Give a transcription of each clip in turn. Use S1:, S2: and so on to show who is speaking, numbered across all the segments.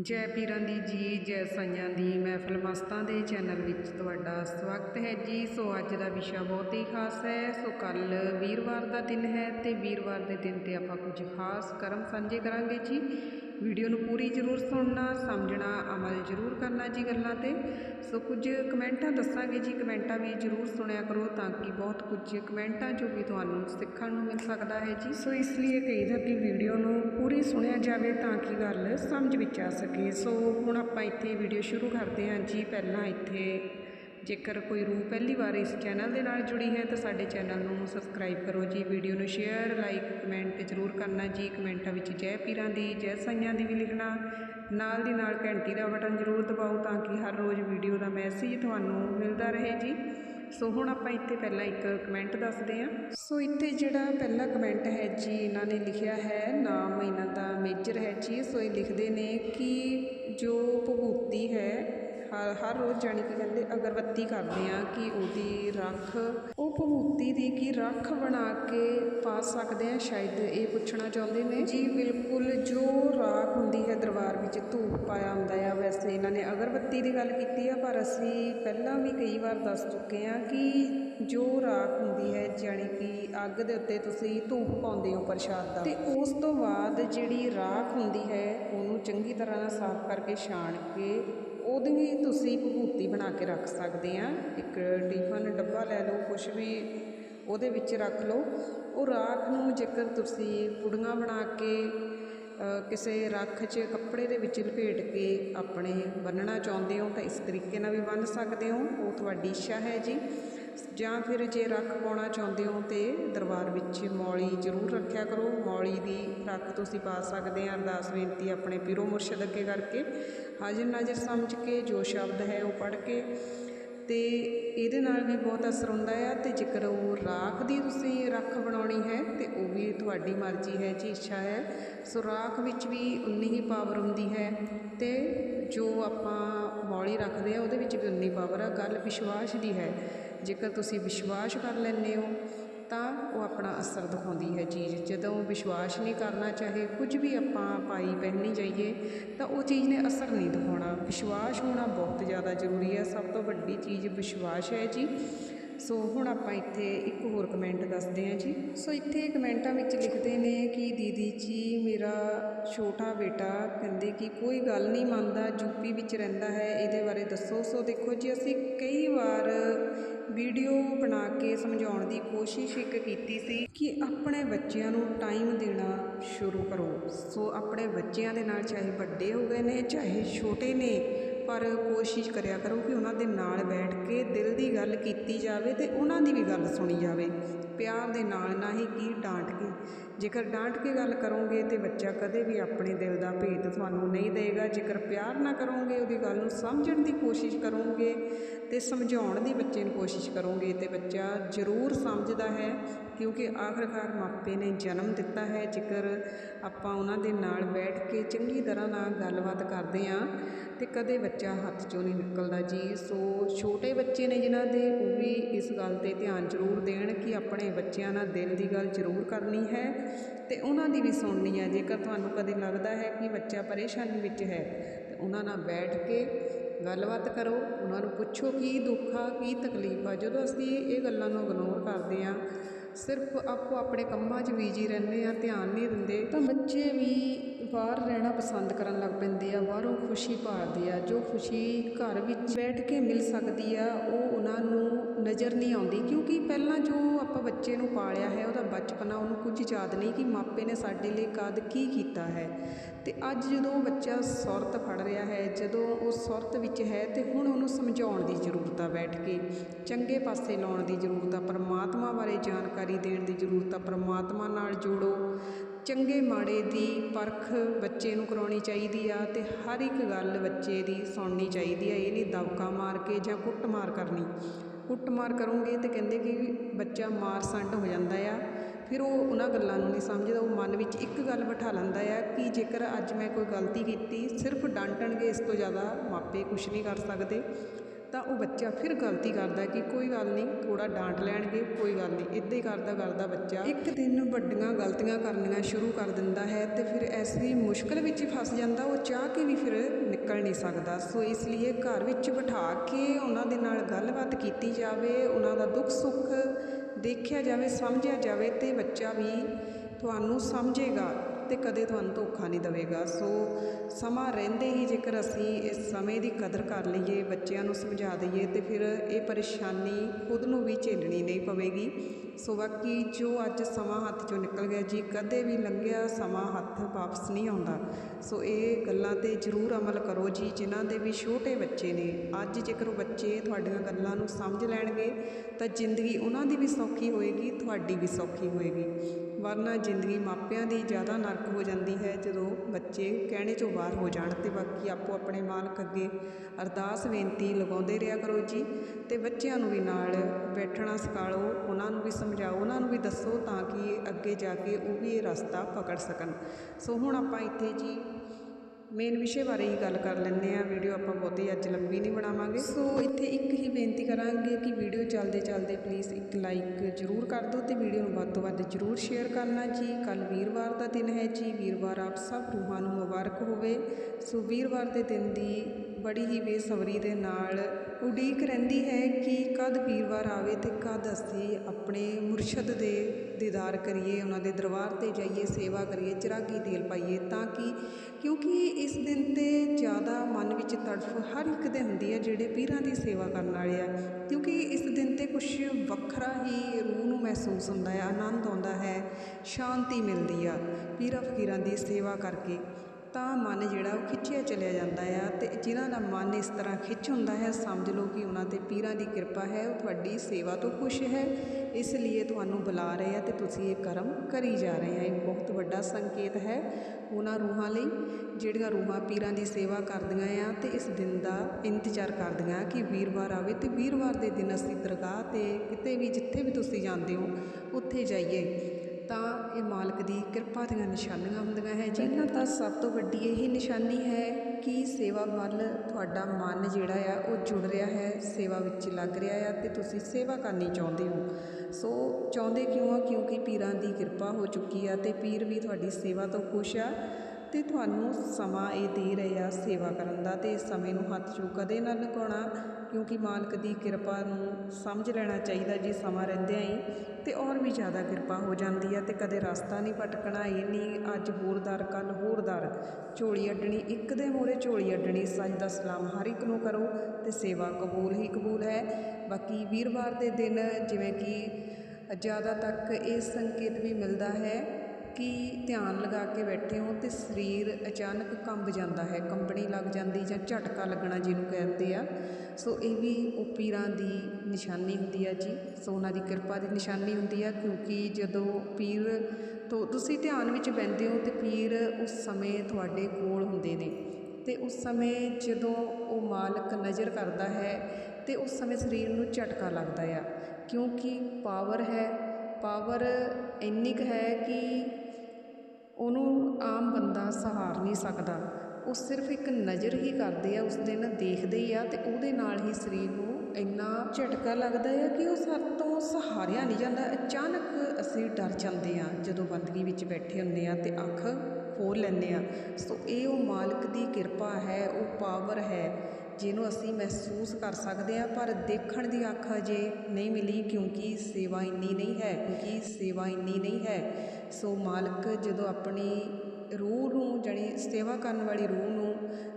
S1: ਜੈ ਪੀਰਾਂ ਦੀ ਜੀ, ਜੈ ਸਾਈਆਂ ਦੀ ਮਹਿਫਲ ਮਸਤਾਂ ਦੇ ਚੈਨਲ ਵਿੱਚ ਤੁਹਾਡਾ ਸਵਾਗਤ ਹੈ ਜੀ। ਸੋ ਅੱਜ ਦਾ ਵਿਸ਼ਾ ਬਹੁਤ ਹੀ ਖਾਸ ਹੈ। ਸੋ ਕੱਲ ਵੀਰਵਾਰ ਦਾ ਦਿਨ ਹੈ ਤੇ ਵੀਰਵਾਰ ਦੇ ਦਿਨ ਤੇ ਆਪਾਂ ਕੁਝ ਖਾਸ ਕਰਮ ਸਾਂਝੇ ਕਰਾਂਗੇ ਜੀ। ਵੀਡੀਓ ਨੂੰ ਪੂਰੀ ਜ਼ਰੂਰ ਸੁਣਨਾ, ਸਮਝਣਾ, ਅਮਲ ਜ਼ਰੂਰ ਕਰਨਾ ਜੀ ਗੱਲਾਂ ਤੇ। ਸੋ ਕੁਝ ਕਮੈਂਟਾਂ ਦੱਸਾਂਗੇ ਜੀ, ਕਮੈਂਟਾਂ ਵੀ ਜ਼ਰੂਰ ਸੁਣਿਆ ਕਰੋ ਤਾਂ ਕਿ ਬਹੁਤ ਕੁਝ ਕਮੈਂਟਾਂ ਜੋ ਵੀ ਤੁਹਾਨੂੰ ਸਿੱਖਣ ਨੂੰ ਮਿਲ ਸਕਦਾ ਹੈ ਜੀ। ਸੋ ਇਸ ਲਈ ਕਹੀਦਾ ਕਿ ਵੀਡੀਓ ਨੂੰ ਪੂਰੀ ਸੁਣਿਆ ਜਾਵੇ ਤਾਂ ਕਿ ਗੱਲ ਸਮਝ ਵਿੱਚ ਆ ਸਕੇ। ਸੋ ਹੁਣ ਆਪਾਂ ਇੱਥੇ ਵੀਡੀਓ ਸ਼ੁਰੂ ਕਰਦੇ ਹਾਂ ਜੀ। ਪਹਿਲਾਂ ਇੱਥੇ ਜੇਕਰ ਕੋਈ ਰੂਹ ਪਹਿਲੀ ਵਾਰ ਇਸ ਚੈਨਲ ਦੇ ਨਾਲ ਜੁੜੀ ਹੈ ਤਾਂ ਸਾਡੇ ਚੈਨਲ ਨੂੰ ਸਬਸਕ੍ਰਾਈਬ ਕਰੋ ਜੀ। ਵੀਡੀਓ ਨੂੰ ਸ਼ੇਅਰ, ਲਾਈਕ, ਕਮੈਂਟ ਜ਼ਰੂਰ ਕਰਨਾ ਜੀ। ਕਮੈਂਟਾਂ ਵਿੱਚ ਜੈ ਪੀਰਾਂ ਦੀ, ਜੈ ਸਾਈਆਂ ਦੀ ਵੀ ਲਿਖਣਾ। ਨਾਲ ਦੀ ਨਾਲ ਘੰਟੀ ਦਾ ਬਟਨ ਜ਼ਰੂਰ ਦਬਾਓ ਤਾਂ ਕਿ ਹਰ ਰੋਜ਼ ਵੀਡੀਓ ਦਾ ਮੈਸੇਜ ਤੁਹਾਨੂੰ ਮਿਲਦਾ ਰਹੇ ਜੀ। ਸੋ ਹੁਣ ਆਪਾਂ ਇੱਥੇ ਪਹਿਲਾਂ ਇੱਕ ਕਮੈਂਟ ਦੱਸਦੇ ਹਾਂ। ਸੋ ਇੱਥੇ ਜਿਹੜਾ ਪਹਿਲਾ ਕਮੈਂਟ ਹੈ ਜੀ, ਇਹਨਾਂ ਨੇ ਲਿਖਿਆ ਹੈ, ਨਾਮ ਇਹਨਾਂ ਦਾ ਮੇਜਰ ਹੈ ਜੀ। ਸੋ ਇਹ ਲਿਖਦੇ ਨੇ ਕਿ ਜੋ ਭਗੂਤੀ ਹੈ ਹਰ ਹਰ ਰੋਜ਼ ਜਾਣੀ ਕਿ ਕਹਿੰਦੇ ਅਗਰਬੱਤੀ ਕਰਦੇ ਹਾਂ ਕਿ ਉਹਦੀ ਰੱਖ, ਉਹ ਭਭੂਤੀ ਦੀ ਕੀ ਰੱਖ ਬਣਾ ਕੇ ਪਾ ਸਕਦੇ ਹਾਂ। ਸ਼ਾਇਦ ਇਹ ਪੁੱਛਣਾ ਚਾਹੁੰਦੇ ਨੇ। ਜੀ ਬਿਲਕੁਲ, ਜੋ ਰਾਖ ਹੁੰਦੀ ਹੈ ਦਰਬਾਰ ਵਿੱਚ ਧੂਪ ਪਾਇਆ ਹੁੰਦਾ ਆ, ਵੈਸੇ ਇਹਨਾਂ ਨੇ ਅਗਰਬੱਤੀ ਦੀ ਗੱਲ ਕੀਤੀ ਆ, ਪਰ ਅਸੀਂ ਪਹਿਲਾਂ ਵੀ ਕਈ ਵਾਰ ਦੱਸ ਚੁੱਕੇ ਹਾਂ ਕਿ ਜੋ ਰਾਖ ਹੁੰਦੀ ਹੈ, ਜਾਣੀ ਕਿ ਅੱਗ ਦੇ ਉੱਤੇ ਤੁਸੀਂ ਧੂਪ ਪਾਉਂਦੇ ਹੋ ਪ੍ਰਸ਼ਾਦ ਦਾ, ਤੇ ਉਸ ਤੋਂ ਬਾਅਦ ਜਿਹੜੀ ਰਾਖ ਹੁੰਦੀ ਹੈ, ਉਹਨੂੰ ਚੰਗੀ ਤਰ੍ਹਾਂ ਨਾਲ ਸਾਫ਼ ਕਰਕੇ ਛਾਣ ਕੇ ਉਹਦੀ ਤੁਸੀਂ ਭਭੂਤੀ ਬਣਾ ਕੇ ਰੱਖ ਸਕਦੇ ਆ। ਇੱਕ ਟਿਫਨ ਡੱਬਾ ਲੈ ਲਓ, ਕੁਛ ਵੀ ਉਹਦੇ ਵਿੱਚ ਰੱਖ ਲਓ। ਉਹ ਰਾਖ ਨੂੰ ਜੇਕਰ ਤੁਸੀਂ ਪੁੜੀਆਂ ਬਣਾ ਕੇ ਕਿਸੇ ਰੱਖ 'ਚ ਕੱਪੜੇ ਦੇ ਵਿੱਚ ਲਪੇਟ ਕੇ ਆਪਣੇ ਬੰਨਣਾ ਚਾਹੁੰਦੇ ਹੋ ਤਾਂ ਇਸ ਤਰੀਕੇ ਨਾਲ ਵੀ ਬੰਨ ਸਕਦੇ ਹੋ। ਉਹ ਤੁਹਾਡੀ ਇੱਛਾ ਹੈ ਜੀ। ਜਾਂ ਫਿਰ ਜੇ ਰੱਖ ਪਾਉਣਾ ਚਾਹੁੰਦੇ ਹੋ ਤੇ ਦਰਬਾਰ ਵਿੱਚ ਮੌਲੀ ਜ਼ਰੂਰ ਰੱਖਿਆ ਕਰੋ। ਮੌਲੀ ਦੀ ਰੱਖ ਤੁਸੀਂ ਪਾ ਸਕਦੇ ਆ ਅਰਦਾਸ ਬੇਨਤੀ ਆਪਣੇ ਪੀਰੋ ਮੁਰਸ਼ਦ ਅੱਗੇ ਕਰਕੇ। ਹਾਜ਼ਰ ਨਾਜ਼ਰ ਸਮਝ ਕੇ ਜੋ ਸ਼ਬਦ ਹੈ ਉਹ ਪੜ੍ਹ ਕੇ। ਤੇ ਇਹਦੇ ਨਾਲ ਵੀ ਬਹੁਤ ਅਸਰ ਹੁੰਦਾ ਆ ਤੇ ਜੇਕਰ ਉਹ ਰਾਖ ਦੀ ਤੁਸੀਂ ਰੱਖ ਬਣਾਉਣੀ ਹੈ ਤੇ ਉਹ ਵੀ ਤੁਹਾਡੀ ਮਰਜ਼ੀ ਹੈ, ਜੀ ਇੱਛਾ ਹੈ। ਸੋ ਰਾਖ ਵਿੱਚ ਵੀ ਉਨੀ ਹੀ ਪਾਵਰ ਹੁੰਦੀ ਹੈ ਤੇ ਜੋ ਆਪਾਂ ਮੌਲੀ ਰੱਖਦੇ ਆ ਉਹਦੇ ਵਿੱਚ ਵੀ ਉਨੀ ਪਾਵਰ ਆ। ਗੱਲ ਵਿਸ਼ਵਾਸ ਦੀ ਹੈ। ਜੇਕਰ ਤੁਸੀਂ ਵਿਸ਼ਵਾਸ ਕਰ ਲੈਂਦੇ ਹੋ, ਤਾਂ ਉਹ ਆਪਣਾ ਅਸਰ ਦਿਖਾਉਂਦੀ ਹੈ ਚੀਜ਼। ਜਦੋਂ ਵਿਸ਼ਵਾਸ ਨਹੀਂ ਕਰਨਾ ਚਾਹੇ ਕੁਝ ਵੀ ਆਪਾਂ ਪਾਈ ਪਹਿਨੀ ਜਾਈਏ, ਤਾਂ ਉਹ ਚੀਜ਼ ਨੇ ਅਸਰ ਨਹੀਂ ਦਿਖਾਉਣਾ। ਵਿਸ਼ਵਾਸ ਹੋਣਾ ਬਹੁਤ ਜ਼ਿਆਦਾ ਜ਼ਰੂਰੀ ਹੈ। ਸਭ ਤੋਂ ਵੱਡੀ ਚੀਜ਼ ਵਿਸ਼ਵਾਸ ਹੈ ਜੀ। ਸੋ ਹੁਣ ਆਪਾਂ ਇੱਥੇ ਇੱਕ ਹੋਰ ਕਮੈਂਟ ਦੱਸਦੇ ਹਾਂ ਜੀ। ਸੋ ਇੱਥੇ ਕਮੈਂਟਾਂ ਵਿੱਚ ਲਿਖਦੇ ਨੇ ਕਿ ਦੀਦੀ ਜੀ, ਮੇਰਾ ਛੋਟਾ ਬੇਟਾ ਕਹਿੰਦੇ ਕਿ ਕੋਈ ਗੱਲ ਨਹੀਂ ਮੰਨਦਾ ਯੂਪੀ ਵਿੱਚ ਰਹਿੰਦਾ ਹੈ, ਇਹਦੇ ਬਾਰੇ ਦੱਸੋ। ਸੋ ਦੇਖੋ ਜੀ, ਅਸੀਂ ਕਈ ਵਾਰ ਵੀਡੀਓ ਬਣਾ ਕੇ ਸਮਝਾਉਣ ਦੀ ਕੋਸ਼ਿਸ਼ ਇੱਕ ਕੀਤੀ ਸੀ ਕਿ ਆਪਣੇ ਬੱਚਿਆਂ ਨੂੰ ਟਾਈਮ ਦੇਣਾ ਸ਼ੁਰੂ ਕਰੋ। ਸੋ ਆਪਣੇ ਬੱਚਿਆਂ ਦੇ ਨਾਲ ਚਾਹੇ ਵੱਡੇ ਹੋ ਗਏ ਨੇ, ਚਾਹੇ ਛੋਟੇ ਨੇ, ਪਰ ਕੋਸ਼ਿਸ਼ ਕਰਿਆ ਕਰੋ ਕਿ ਉਹਨਾਂ ਦੇ ਨਾਲ ਬੈਠ ਕੇ ਦਿਲ ਦੀ ਗੱਲ ਕੀਤੀ ਜਾਵੇ ਤੇ ਉਹਨਾਂ ਦੀ ਵੀ ਗੱਲ ਸੁਣੀ ਜਾਵੇ। ਪਿਆਰ ਦੇ ਨਾਲ ਨਾ ਹੀ ਕੀ ਡਾਂਟ ਕੇ ਜੇਕਰ ਡਾਂਟ ਕੇ ਗੱਲ ਕਰੋਗੇ ਤੇ ਬੱਚਾ ਕਦੇ ਵੀ ਆਪਣੇ ਦਿਲ ਦਾ ਭੇਤ ਤੁਹਾਨੂੰ ਨਹੀਂ ਦੇਗਾ। ਜੇਕਰ ਪਿਆਰ ਨਾ ਕਰੋਗੇ, ਉਹਦੀ ਗੱਲ ਨੂੰ ਸਮਝਣ ਦੀ ਕੋਸ਼ਿਸ਼ ਕਰੋਗੇ ਤੇ ਸਮਝਾਉਣ ਦੀ ਬੱਚੇ ਨੂੰ ਕੋਸ਼ਿਸ਼ ਕਰੋਗੇ ਤੇ ਬੱਚਾ ਜ਼ਰੂਰ ਸਮਝਦਾ ਹੈ, ਕਿਉਂਕਿ ਆਖਰਕਾਰ ਮਾਪੇ ਨੇ ਜਨਮ ਦਿੱਤਾ ਹੈ। ਜੇਕਰ ਆਪਾਂ ਉਹਨਾਂ ਦੇ ਨਾਲ ਬੈਠ ਕੇ ਚੰਗੀ ਤਰ੍ਹਾਂ ਨਾਲ ਗੱਲਬਾਤ ਕਰਦੇ ਆਂ ਤੇ ਕਦੇ ਬੱਚਾ ਹੱਥ ਚੋਂ ਨਹੀਂ ਨਿਕਲਦਾ ਜੀ। ਸੋ ਛੋਟੇ ਬੱਚੇ ਨੇ ਜਿਨ੍ਹਾਂ ਦੇ, ਉਹ ਵੀ ਇਸ ਗੱਲ ਤੇ ਧਿਆਨ ਜ਼ਰੂਰ ਦੇਣ ਕਿ ਆਪਣੇ ਬੱਚਿਆਂ ਨਾਲ ਦਿਲ ਦੀ ਗੱਲ ਜ਼ਰੂਰ ਕਰਨੀ ਹੈ ਤੇ ਉਹਨਾਂ ਦੀ ਵੀ ਸੁਣਨੀ ਹੈ। ਜੇਕਰ ਤੁਹਾਨੂੰ ਕਦੇ ਲੱਗਦਾ ਹੈ ਕਿ ਬੱਚਾ ਪਰੇਸ਼ਾਨੀ ਵਿੱਚ ਹੈ, ਤੇ ਉਹਨਾਂ ਨਾਲ ਬੈਠ ਕੇ ਗੱਲਬਾਤ ਕਰੋ। ਉਹਨਾਂ ਨੂੰ ਪੁੱਛੋ ਕੀ ਦੁੱਖ ਆ, ਕੀ ਤਕਲੀਫ ਆ। ਜਦੋਂ ਅਸੀਂ ਇਹ ਗੱਲਾਂ ਨੂੰ ਇਗਨੋਰ ਕਰਦੇ ਆ ਸਿਰਫ ਆਪੋ ਆਪਣੇ ਕੰਮਾਂ 'ਚ ਬੀਜੀ ਰਹਿੰਦੇ ਆ ਧਿਆਨ ਨਹੀਂ ਦਿੰਦੇ, ਤਾਂ ਬੱਚੇ ਵੀ ਬਾਹਰ ਰਹਿਣਾ ਪਸੰਦ ਕਰਨ ਲੱਗ ਪੈਂਦੇ ਆ, ਬਾਹਰੋਂ ਖੁਸ਼ੀ ਭਾਲਦੇ ਆ, ਜੋ ਖੁਸ਼ੀ ਘਰ ਵਿੱਚ ਬੈਠ ਕੇ ਮਿਲ ਸਕਦੀ ਆ, ਉਹ ਉਹਨਾਂ ਨੂੰ ਨਜ਼ਰ ਨਹੀਂ ਆਉਂਦੀ, ਕਿਉਂਕਿ ਪਹਿਲਾਂ ਜੋ ਆਪਾਂ ਬੱਚੇ ਨੂੰ ਪਾਲਿਆ ਹੈ, ਉਹਦਾ ਬਚਪਨਾ ਉਹਨੂੰ ਕੁਝ ਯਾਦ ਨਹੀਂ ਕਿ ਮਾਪੇ ਨੇ ਸਾਡੇ ਲਈ ਕਦ ਕੀ ਕੀਤਾ ਹੈ। ਤੇ ਅੱਜ ਜਦੋਂ ਬੱਚਾ ਸੁਰਤ ਫੜ ਰਿਹਾ ਹੈ, ਜਦੋਂ ਉਹ ਸੁਰਤ ਵਿੱਚ ਹੈ, ਤੇ ਹੁਣ ਉਹਨੂੰ ਸਮਝਾਉਣ ਦੀ ਜ਼ਰੂਰਤ ਆ ਬੈਠ ਕੇ, ਚੰਗੇ ਪਾਸੇ ਲਾਉਣ ਦੀ ਜ਼ਰੂਰਤ ਆ, ਪਰਮਾਤਮਾ ਬਾਰੇ ਜਾਣਕਾਰੀ ਦੇਣ ਦੀ ਜ਼ਰੂਰਤ ਆ, ਪਰਮਾਤਮਾ ਨਾਲ ਜੋੜੋ। ਚੰਗੇ ਮਾੜੇ ਦੀ ਪਰਖ ਬੱਚੇ ਨੂੰ ਕਰਾਉਣੀ ਚਾਹੀਦੀ ਆ ਅਤੇ ਹਰ ਇੱਕ ਗੱਲ ਬੱਚੇ ਦੀ ਸੁਣਨੀ ਚਾਹੀਦੀ ਆ, ਇਹ ਨਹੀਂ ਦਬਕਾ ਮਾਰ ਕੇ ਜਾਂ ਕੁੱਟਮਾਰ ਕਰਨੀ। ਕੁੱਟਮਾਰ ਕਰੋਂਗੇ ਤਾਂ ਕਹਿੰਦੇ ਕਿ ਬੱਚਾ ਮਾਰ ਸੰਡ ਹੋ ਜਾਂਦਾ ਆ। ਫਿਰ ਉਹ ਉਹਨਾਂ ਗੱਲਾਂ ਨੂੰ ਨਹੀਂ ਸਮਝਦਾ, ਉਹ ਮਨ ਵਿੱਚ ਇੱਕ ਗੱਲ ਬਿਠਾ ਲੈਂਦਾ ਆ ਕਿ ਜੇਕਰ ਅੱਜ ਮੈਂ ਕੋਈ ਗਲਤੀ ਕੀਤੀ, ਸਿਰਫ ਡਾਂਟਣਗੇ, ਇਸ ਤੋਂ ਜ਼ਿਆਦਾ ਮਾਪੇ ਕੁਝ ਨਹੀਂ ਕਰ ਸਕਦੇ। ਤਾਂ ਉਹ ਬੱਚਾ ਫਿਰ ਗਲਤੀ ਕਰਦਾ ਕਿ ਕੋਈ ਗੱਲ ਨਹੀਂ, ਥੋੜ੍ਹਾ ਡਾਂਟ ਲੈਣਗੇ, ਕੋਈ ਗੱਲ ਨਹੀਂ। ਇੱਦਾਂ ਹੀ ਕਰਦਾ ਕਰਦਾ ਬੱਚਾ ਇੱਕ ਦਿਨ ਵੱਡੀਆਂ ਗਲਤੀਆਂ ਕਰਨੀਆਂ ਸ਼ੁਰੂ ਕਰ ਦਿੰਦਾ ਹੈ ਤੇ ਫਿਰ ਐਸੀ ਮੁਸ਼ਕਲ ਵਿੱਚ ਫਸ ਜਾਂਦਾ, ਉਹ ਚਾਹ ਕੇ ਵੀ ਫਿਰ ਨਿਕਲ ਨਹੀਂ ਸਕਦਾ। ਸੋ ਇਸ ਲਈ ਘਰ ਵਿੱਚ ਬਿਠਾ ਕੇ ਉਹਨਾਂ ਦੇ ਨਾਲ ਗੱਲਬਾਤ ਕੀਤੀ ਜਾਵੇ, ਉਹਨਾਂ ਦਾ ਦੁੱਖ ਸੁੱਖ ਦੇਖਿਆ ਜਾਵੇ, ਸਮਝਿਆ ਜਾਵੇ ਤੇ ਬੱਚਾ ਵੀ ਤੁਹਾਨੂੰ ਸਮਝੇਗਾ। ਤੇ ਕਦੇ ਤੁਹਾਨੂੰ ਧੋਖਾ ਨਹੀਂ ਦੇਵੇਗਾ। ਸੋ ਸਮਾਂ ਰਹਿੰਦੇ ਹੀ ਜੇਕਰ ਅਸੀਂ ਇਸ ਸਮੇਂ ਦੀ ਕਦਰ ਕਰ ਲਈਏ, ਬੱਚਿਆਂ ਨੂੰ ਸਮਝਾ ਦਈਏ, ਤੇ ਫਿਰ ਇਹ ਪਰੇਸ਼ਾਨੀ ਖੁਦ ਨੂੰ ਵੀ ਝੇਲਣੀ ਨਹੀਂ ਪਵੇਗੀ। ਸੋ ਬਾਕੀ ਜੋ ਅੱਜ ਸਮਾਂ ਹੱਥ ਚੋਂ ਨਿਕਲ ਗਿਆ ਜੀ, ਕਦੇ ਵੀ ਲੰਘਿਆ ਸਮਾਂ ਹੱਥ ਵਾਪਸ ਨਹੀਂ ਆਉਂਦਾ। ਸੋ ਇਹ ਗੱਲਾਂ ਤੇ ਜ਼ਰੂਰ ਅਮਲ ਕਰੋ ਜੀ, ਜਿਨ੍ਹਾਂ ਦੇ ਵੀ ਛੋਟੇ ਬੱਚੇ ਨੇ। ਅੱਜ ਜੇਕਰ ਉਹ ਬੱਚੇ ਤੁਹਾਡੀਆਂ ਗੱਲਾਂ ਨੂੰ ਸਮਝ ਲੈਣਗੇ, ਤਾਂ ਜ਼ਿੰਦਗੀ ਉਹਨਾਂ ਦੀ ਵੀ ਸੌਖੀ ਹੋਏਗੀ, ਤੁਹਾਡੀ ਵੀ ਸੌਖੀ ਹੋਏਗੀ। ਵਰਨਾ ਜ਼ਿੰਦਗੀ ਮਾਪਿਆਂ ਦੀ ਜ਼ਿਆਦਾ ਨਰਕ ਹੋ ਜਾਂਦੀ ਹੈ, ਜਦੋਂ ਬੱਚੇ ਕਹਿਣੇ ਚੋਂ ਬਾਹਰ ਹੋ ਜਾਣ ਅਤੇ ਬਾਕੀ ਆਪੋ ਆਪਣੇ ਮਾਲਕ ਅੱਗੇ ਅਰਦਾਸ ਬੇਨਤੀ ਲਗਾਉਂਦੇ ਰਿਹਾ ਕਰੋ ਜੀ ਅਤੇ ਬੱਚਿਆਂ ਨੂੰ ਵੀ ਨਾਲ ਬੈਠਣਾ ਸਿਖਾਲੋ, ਉਹਨਾਂ ਨੂੰ ਵੀ ਸਮਝਾਓ, ਉਹਨਾਂ ਨੂੰ ਵੀ ਦੱਸੋ ਤਾਂ ਕਿ ਅੱਗੇ ਜਾ ਕੇ ਉਹ ਵੀ ਇਹ ਰਸਤਾ ਪਕੜ ਸਕਣ। ਸੋ ਹੁਣ ਆਪਾਂ ਇੱਥੇ ਜੀ ਮੇਨ ਵਿਸ਼ੇ ਬਾਰੇ ਹੀ ਗੱਲ ਕਰ ਲੈਂਦੇ ਆ ਵੀਡੀਓ ਆਪਾਂ ਬਹੁਤੀ ਅੱਜ ਲੰਬੀ ਨਹੀਂ ਬਣਾਵਾਂਗੇ। ਸੋ ਇੱਥੇ ਇੱਕ ਹੀ ਬੇਨਤੀ ਕਰਾਂਗੇ ਕਿ ਵੀਡੀਓ ਚੱਲਦੇ ਚੱਲਦੇ ਪਲੀਜ਼ ਇੱਕ ਲਾਈਕ ਜ਼ਰੂਰ ਕਰ ਦਿਓ ਤੇ ਵੀਡੀਓ ਨੂੰ ਵੱਧ ਤੋਂ ਵੱਧ ਜ਼ਰੂਰ ਸ਼ੇਅਰ ਕਰਨਾ ਜੀ। ਕੱਲ ਵੀਰਵਾਰ ਦਾ ਦਿਨ ਹੈ ਜੀ। ਵੀਰਵਾਰ ਆਪ ਸਭ ਰੂਹਾਂ ਨੂੰ ਮੁਬਾਰਕ ਹੋਵੇ। ਸੋ ਵੀਰਵਾਰ ਦੇ ਦਿਨ ਦੀ ਬੜੀ ਹੀ ਬੇਸਬਰੀ ਦੇ ਨਾਲ ਉਡੀਕ ਰਹਿੰਦੀ ਹੈ ਕਿ ਕਦ ਵੀਰਵਾਰ ਆਵੇ ਅਤੇ ਕਦ ਅਸੀਂ ਆਪਣੇ ਮੁਰਸ਼ਦ ਦੇ ਦੀਦਾਰ ਕਰੀਏ, ਉਹਨਾਂ ਦੇ ਦਰਬਾਰ ਤੇ ਜਾਈਏ, ਸੇਵਾ ਕਰੀਏ, ਚਿਰਾਗੀ ਤੇਲ ਪਾਈਏ ਤਾਂ ਕਿ, ਕਿਉਂਕਿ ਇਸ ਦਿਨ ਤੇ ਜ਼ਿਆਦਾ ਮਨ ਵਿੱਚ ਤੜਫ ਹਰ ਇੱਕ ਦੇ ਹੁੰਦੀ ਹੈ ਜਿਹੜੇ ਪੀਰਾਂ ਦੀ ਸੇਵਾ ਕਰਨ ਵਾਲੇ ਆ। ਕਿਉਂਕਿ ਇਸ ਦਿਨ ਤੇ ਕੁਝ ਵੱਖਰਾ ਹੀ ਰੂਹ ਨੂੰ ਮਹਿਸੂਸ ਹੁੰਦਾ ਹੈ, ਆਨੰਦ ਆਉਂਦਾ ਹੈ, ਸ਼ਾਂਤੀ ਮਿਲਦੀ ਆ ਪੀਰਾਂ ਫਕੀਰਾਂ ਦੀ ਸੇਵਾ ਕਰਕੇ। ਤਾਂ ਮਨ ਜਿਹੜਾ ਉਹ ਖਿੱਚਿਆ ਚਲਿਆ ਜਾਂਦਾ ਆ ਤੇ ਜਿਨ੍ਹਾਂ ਦਾ ਮਨ ਇਸ ਤਰ੍ਹਾਂ ਖਿੱਚ ਹੁੰਦਾ ਹੈ, ਸਮਝ ਲਓ ਕਿ ਉਹਨਾਂ ਤੇ ਪੀਰਾਂ ਦੀ ਕਿਰਪਾ ਹੈ, ਉਹ ਤੁਹਾਡੀ ਸੇਵਾ ਤੋਂ ਖੁਸ਼ ਹੈ। ਇਸ ਲਈ ਤੁਹਾਨੂੰ ਬੁਲਾ ਰਹੇ ਆ ਤੇ ਤੁਸੀਂ ਇਹ ਕਰਮ ਕਰੀ ਜਾ ਰਹੇ ਆ। ਇਹ ਬਹੁਤ ਵੱਡਾ ਸੰਕੇਤ ਹੈ ਉਹਨਾਂ ਰੂਹਾਂ ਲਈ, ਜਿਹੜੀਆਂ ਰੂਹਾਂ ਪੀਰਾਂ ਦੀ ਸੇਵਾ ਕਰਦੀਆਂ ਆ ਤੇ ਇਸ ਦਿਨ ਦਾ ਇੰਤਜ਼ਾਰ ਕਰਦੀਆਂ ਕਿ ਵੀਰਵਾਰ ਆਵੇ ਤੇ ਵੀਰਵਾਰ ਦੇ ਦਿਨ ਅਸੀਂ ਦਰਗਾਹ ਤੇ ਕਿਤੇ ਵੀ, ਜਿੱਥੇ ਵੀ ਤੁਸੀਂ ਜਾਂਦੇ ਹੋ, ਉੱਥੇ ਜਾਈਏ। ਤਾਂ ਇਹ ਮਾਲਕ ਦੀ ਕਿਰਪਾ ਦੀਆਂ ਨਿਸ਼ਾਨੀਆਂ ਹੁੰਦੀਆਂ ਹੈ। ਜਿਨ੍ਹਾਂ ਦਾ ਸਭ ਤੋਂ ਵੱਡੀ ਇਹ ਨਿਸ਼ਾਨੀ ਹੈ ਕਿ ਸੇਵਾ ਵੱਲ ਤੁਹਾਡਾ ਮਨ ਜਿਹੜਾ ਆ, ਉਹ ਜੁੜ ਰਿਹਾ ਹੈ, ਸੇਵਾ ਵਿੱਚ ਲੱਗ ਰਿਹਾ ਆ ਤੇ ਤੁਸੀਂ ਸੇਵਾ ਕਰਨੀ ਚਾਹੁੰਦੇ ਹੋ। ਸੋ ਚਾਹੁੰਦੇ ਕਿਉਂ ਆ? ਕਿਉਂਕਿ ਪੀਰਾਂ ਦੀ ਕਿਰਪਾ ਹੋ ਚੁੱਕੀ ਆ ਤੇ ਪੀਰ ਵੀ ਤੁਹਾਡੀ ਸੇਵਾ ਤੋਂ ਖੁਸ਼ ਆ। ਅਤੇ ਤੁਹਾਨੂੰ ਸਮਾਂ ਇਹ ਦੇ ਰਹੇ ਆ ਸੇਵਾ ਕਰਨ ਦਾ ਅਤੇ ਇਸ ਸਮੇਂ ਨੂੰ ਹੱਥ 'ਚੋਂ ਕਦੇ ਨਾ ਲਗਾਉਣਾ ਕਿਉਂਕਿ ਮਾਲਕ ਦੀ ਕਿਰਪਾ ਨੂੰ ਸਮਝ ਲੈਣਾ ਚਾਹੀਦਾ ਜੀ ਸਮਾਂ ਰਹਿੰਦਿਆਂ ਹੀ ਅਤੇ ਔਰ ਵੀ ਜ਼ਿਆਦਾ ਕਿਰਪਾ ਹੋ ਜਾਂਦੀ ਹੈ ਅਤੇ ਕਦੇ ਰਸਤਾ ਨਹੀਂ ਭਟਕਣਾ, ਇਹ ਨਹੀਂ ਅੱਜ ਹੋਰ ਦਰ ਕੱਲ ਹੋਰ ਦਰ। ਝੋਲੀ ਅੱਡਣੀ, ਇੱਕ ਦੇ ਮੂਹਰੇ ਝੋਲੀ ਅੱਡਣੀ ਸਜਦਾ ਸਲਾਮ ਹਰ ਇੱਕ ਨੂੰ ਕਰੋ ਅਤੇ ਸੇਵਾ ਕਬੂਲ ਹੀ ਕਬੂਲ ਹੈ। ਬਾਕੀ ਵੀਰਵਾਰ ਦੇ ਦਿਨ ਜਿਵੇਂ ਕਿ ਜ਼ਿਆਦਾ ਤੱਕ ਇਹ ਸੰਕੇਤ ਵੀ ਮਿਲਦਾ ਹੈ ਕਿ ਧਿਆਨ ਲਗਾ ਕੇ ਬੈਠੇ ਹੋ ਅਤੇ ਸਰੀਰ ਅਚਾਨਕ ਕੰਬ ਜਾਂਦਾ ਹੈ, ਕੰਬਣੀ ਲੱਗ ਜਾਂਦੀ ਜਾਂ ਝਟਕਾ ਲੱਗਣਾ ਜਿਹਨੂੰ ਕਹਿੰਦੇ ਆ? ਸੋ ਇਹ ਵੀ ਉਹ ਪੀਰਾਂ ਦੀ ਨਿਸ਼ਾਨੀ ਹੁੰਦੀ ਆ ਜੀ, ਸੋ ਉਹਨਾਂ ਦੀ ਕਿਰਪਾ ਦੀ ਨਿਸ਼ਾਨੀ ਹੁੰਦੀ ਆ, ਕਿਉਂਕਿ ਜਦੋਂ ਪੀਰ ਤੋਂ ਤੁਸੀਂ ਧਿਆਨ ਵਿੱਚ ਬੈੰਦੇ ਹੋ ਤੇ ਪੀਰ ਉਸ ਸਮੇਂ ਤੁਹਾਡੇ ਕੋਲ ਹੁੰਦੇ ਨੇ ਤੇ ਉਸ ਸਮੇਂ ਜਦੋਂ ਉਹ ਮਾਲਕ ਨਜ਼ਰ ਕਰਦਾ ਹੈ ਤੇ ਉਸ ਸਮੇਂ ਸਰੀਰ ਨੂੰ ਝਟਕਾ ਲੱਗਦਾ ਆ, ਕਿਉਂਕਿ ਪਾਵਰ ਹੈ, ਪਾਵਰ ਇੰਨੀ ਕੁ ਹੈ ਕਿ ਉਹਨੂੰ ਆਮ ਬੰਦਾ ਸਹਾਰ ਨਹੀਂ ਸਕਦਾ। ਉਹ ਸਿਰਫ ਇੱਕ ਨਜ਼ਰ ਹੀ ਕਰਦੇ ਆ, ਉਸ ਦਿਨ ਦੇਖਦੇ ਹੀ ਆ ਤੇ ਉਹਦੇ ਨਾਲ ਹੀ ਸਰੀਰ ਨੂੰ ਇੰਨਾ ਝਟਕਾ ਲੱਗਦਾ ਹੈ ਕਿ ਉਹ ਸਰ ਤੋਂ ਸਹਾਰਿਆ ਨਹੀਂ ਜਾਂਦਾ। ਅਚਾਨਕ ਅਸੀਂ ਡਰ ਜਾਂਦੇ ਆ, ਜਦੋਂ ਬੰਦਗੀ ਵਿੱਚ ਬੈਠੇ ਹੁੰਦੇ ਆ ਤੇ ਅੱਖ ਖੋਲ ਲੈਂਦੇ ਆ। ਸੋ ਇਹ ਉਹ ਮਾਲਕ ਦੀ ਕਿਰਪਾ ਹੈ, ਉਹ ਪਾਵਰ ਹੈ। ਜਿਹਨੂੰ ਅਸੀਂ ਮਹਿਸੂਸ ਕਰ ਸਕਦੇ ਹਾਂ, ਪਰ ਦੇਖਣ ਦੀ ਅੱਖ ਅਜੇ ਨਹੀਂ ਮਿਲੀ ਕਿਉਂਕਿ ਸੇਵਾ ਇੰਨੀ ਨਹੀਂ ਹੈ, ਕਿਉਂਕਿ ਸੇਵਾ ਇੰਨੀ ਨਹੀਂ ਹੈ। ਸੋ ਮਾਲਕ ਜਦੋਂ ਆਪਣੀ ਰੂਹ ਨੂੰ, ਜਾਣੀ ਸੇਵਾ ਕਰਨ ਵਾਲੀ ਰੂਹ ਨੂੰ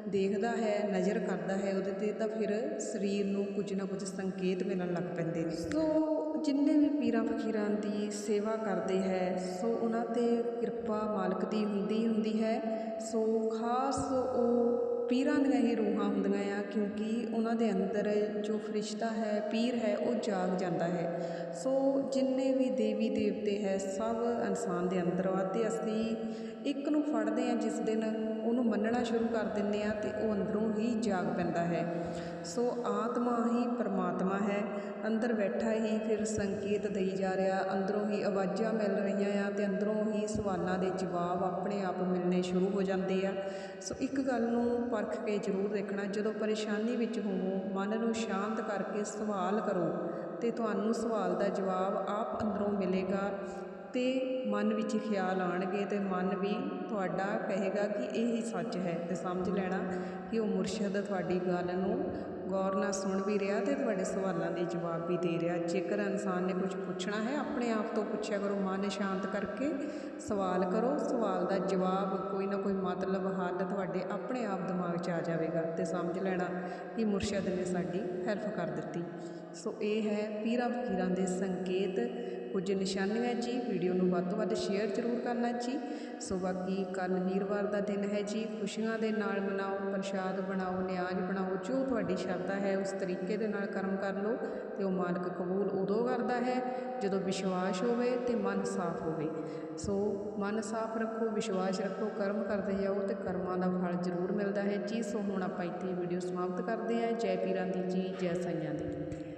S1: ਦੇਖਦਾ ਹੈ, ਨਜ਼ਰ ਕਰਦਾ ਹੈ, ਉਹਦੇ ਤੇ ਤਾਂ ਫਿਰ ਸਰੀਰ ਨੂੰ ਕੁਝ ਨਾ ਕੁਝ ਸੰਕੇਤ ਮਿਲਣ ਲੱਗ ਪੈਂਦੇ ਨੇ। ਸੋ ਜਿੰਨੇ ਵੀ ਪੀਰਾਂ ਫਕੀਰਾਂ ਦੀ ਸੇਵਾ ਕਰਦੇ ਹੈ, ਸੋ ਉਹਨਾਂ ਤੇ ਕਿਰਪਾ ਮਾਲਕ ਦੀ ਹੁੰਦੀ ਹੁੰਦੀ ਹੈ। ਸੋ ਖਾਸ ਉਹ ਪੀਰਾਂ ਦੀਆਂ ਹੀ ਰੂਹਾਂ ਹੁੰਦੀਆਂ ਆ, ਕਿਉਂਕਿ ਉਹਨਾਂ ਦੇ ਅੰਦਰ ਜੋ ਫਰਿਸ਼ਤਾ ਹੈ, ਪੀਰ ਹੈ, ਉਹ ਜਾਗ ਜਾਂਦਾ ਹੈ। ਸੋ ਜਿੰਨੇ ਵੀ ਦੇਵੀ ਦੇਵਤੇ ਹੈ, ਸਭ ਇਨਸਾਨ ਦੇ ਅੰਦਰ ਵਾ ਅਤੇ ਅਸੀਂ ਇੱਕ ਨੂੰ ਫੜਦੇ ਹਾਂ ਜਿਸ ਦਿਨ ਉਹਨੂੰ ਮੰਨਣਾ ਸ਼ੁਰੂ ਕਰ ਦਿੰਦੇ ਹਾਂ ਅਤੇ ਉਹ ਅੰਦਰੋਂ ਹੀ ਜਾਗ ਪੈਂਦਾ ਹੈ। ਸੋ ਆਤਮਾ ਹੀ ਪਰਮਾਤਮਾ ਹੈ। ਅੰਦਰ ਬੈਠਾ ਹੀ ਫਿਰ ਸੰਕੇਤ ਦੇਈ ਜਾ ਰਿਹਾ, ਅੰਦਰੋਂ ਹੀ ਆਵਾਜ਼ਾਂ ਮਿਲ ਰਹੀਆਂ ਆ ਅਤੇ ਅੰਦਰੋਂ ਹੀ ਸਵਾਲਾਂ ਦੇ ਜਵਾਬ ਆਪਣੇ ਆਪ ਮਿਲਣੇ ਸ਼ੁਰੂ ਹੋ ਜਾਂਦੇ ਆ। ਸੋ ਇੱਕ ਗੱਲ ਨੂੰ ਪਰਖ ਕੇ ਜ਼ਰੂਰ ਦੇਖਣਾ, ਜਦੋਂ ਪਰੇਸ਼ਾਨੀ ਵਿੱਚ ਹੋਵੋ, ਮਨ ਨੂੰ ਸ਼ਾਂਤ ਕਰਕੇ ਸਵਾਲ ਕਰੋ ਅਤੇ ਤੁਹਾਨੂੰ ਸਵਾਲ ਦਾ ਜਵਾਬ ਆਪ ਅੰਦਰੋਂ ਮਿਲੇਗਾ। ਅਤੇ ਮਨ ਵਿੱਚ ਖਿਆਲ ਆਉਣਗੇ ਅਤੇ ਮਨ ਵੀ ਤੁਹਾਡਾ ਕਹੇਗਾ ਕਿ ਇਹ ਹੀ ਸੱਚ ਹੈ ਅਤੇ ਸਮਝ ਲੈਣਾ ਕਿ ਉਹ ਮੁਰਸ਼ਦ ਤੁਹਾਡੀ ਗੱਲ ਨੂੰ ਗੌਰ ਨਾਲ ਸੁਣ ਵੀ ਰਿਹਾ ਅਤੇ ਤੁਹਾਡੇ ਸਵਾਲਾਂ ਦੇ ਜਵਾਬ ਵੀ ਦੇ ਰਿਹਾ। ਜੇਕਰ ਇਨਸਾਨ ਨੇ ਕੁਝ ਪੁੱਛਣਾ ਹੈ, ਆਪਣੇ ਆਪ ਤੋਂ ਪੁੱਛਿਆ ਕਰੋ, ਮਨ ਸ਼ਾਂਤ ਕਰਕੇ ਸਵਾਲ ਕਰੋ। ਸਵਾਲ ਦਾ ਜਵਾਬ ਕੋਈ ਨਾ ਕੋਈ ਮਤਲਬ, ਹੱਲ ਤੁਹਾਡੇ ਆਪਣੇ ਆਪ ਦਿਮਾਗ 'ਚ ਆ ਜਾਵੇਗਾ ਤੇ ਸਮਝ ਲੈਣਾ ਕਿ ਮੁਰਸ਼ਦ ਨੇ ਸਾਡੀ ਹੈਲਪ ਕਰ ਦਿੱਤੀ। ਸੋ ਇਹ ਹੈ ਪੀਰਾਂ ਫਕੀਰਾਂ ਦੇ ਸੰਕੇਤ ਕੁਝ ਨਿਸ਼ਾਨੀਆਂ ਜੀ। ਵੀਡੀਓ ਨੂੰ ਵੱਧ ਤੋਂ ਵੱਧ ਸ਼ੇਅਰ ਜ਼ਰੂਰ ਕਰਨਾ ਜੀ। ਸੋ ਬਾਕੀ ਕੱਲ ਵੀਰਵਾਰ ਦਾ ਦਿਨ ਹੈ ਜੀ। ਖੁਸ਼ੀਆਂ ਦੇ ਨਾਲ ਮਨਾਓ, ਪ੍ਰਸ਼ਾਦ ਬਣਾਓ, ਨਿਆਜ਼ ਬਣਾਓ, ਜੋ ਤੁਹਾਡੀ ਸ਼ਰਧਾ ਹੈ, ਉਸ ਤਰੀਕੇ ਦੇ ਨਾਲ ਕਰਮ ਕਰ ਲਓ ਤੇ ਉਹ ਮਾਲਕ ਕਬੂਲ ਉਦੋਂ ਕਰਦਾ ਹੈ ਜਦੋਂ ਵਿਸ਼ਵਾਸ ਹੋਵੇ ਤੇ ਮਨ ਸਾਫ਼ ਹੋਵੇ। ਸੋ ਮਨ ਸਾਫ਼ ਰੱਖੋ, ਵਿਸ਼ਵਾਸ ਰੱਖੋ, ਕਰਮ ਕਰਦੇ ਜਾਓ ਤੇ ਕਰਮਾਂ ਦਾ ਫਲ ਜ਼ਰੂਰ ਮਿਲਦਾ ਹੈ ਜੀ। ਸੋ ਹੁਣ ਆਪਾਂ ਇੱਥੇ ਵੀਡੀਓ ਸਮਾਪਤ ਕਰਦੇ ਹਾਂ। ਜੈ ਪੀਰਾਂ ਦੀ ਜੀ, ਜੈ ਸਾਈਆਂ ਦੀ।